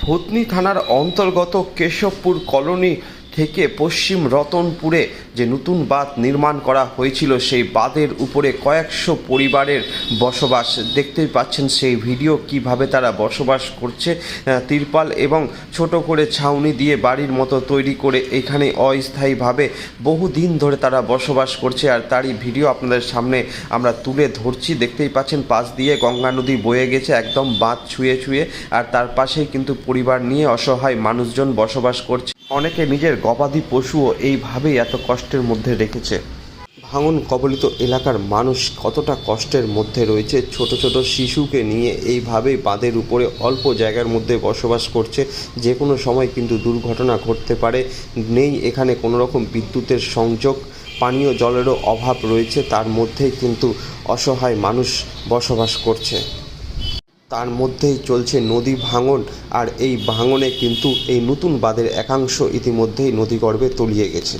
ভূতনি থানার অন্তর্গত কেশবপুর কলোনি থেকে পশ্চিম রতনপুরে যে নতুন বাঁধ নির্মাণ করা হয়েছিল, সেই বাঁধের উপরে কয়েকশো পরিবারের বসবাস। দেখতেই পাচ্ছেন সেই ভিডিও, কীভাবে তারা বসবাস করছে তিরপাল এবং ছোট করে ছাউনি দিয়ে বাড়ির মতো তৈরি করে এখানে অস্থায়ীভাবে বহুদিন ধরে তারা বসবাস করছে। আর তারই ভিডিও আপনাদের সামনে আমরা তুলে ধরছি। দেখতেই পাচ্ছেন, পাশ দিয়ে গঙ্গা নদী বয়ে গেছে, একদম বাঁধ ছুঁয়ে ছুঁয়ে। আর তার পাশেই কিন্তু পরিবার নিয়ে অসহায় মানুষজন বসবাস করছে। অনেকে নিজের গবাদি পশুও এইভাবেই এত কষ্টের মধ্যে রেখেছে। ভাঙন কবলিত এলাকার মানুষ কতটা কষ্টের মধ্যে রয়েছে, ছোট ছোট শিশুকে নিয়ে এইভাবেই বাঁধের উপরে অল্প জায়গার মধ্যে বসবাস করছে, যে কোনো সময় কিন্তু দুর্ঘটনা ঘটতে পারে, নেই এখানে কোনো রকম বিদ্যুতের সংযোগ, পানীয় জলেরও অভাব রয়েছে, তার মধ্যেই কিন্তু অসহায় মানুষ বসবাস করছে। তার মধ্যেই চলছে নদী ভাঙন, আর এই ভাঙনে কিন্তু এই নতুন বাঁধের একাংশ ইতিমধ্যেই নদীগর্ভে তলিয়ে গেছে।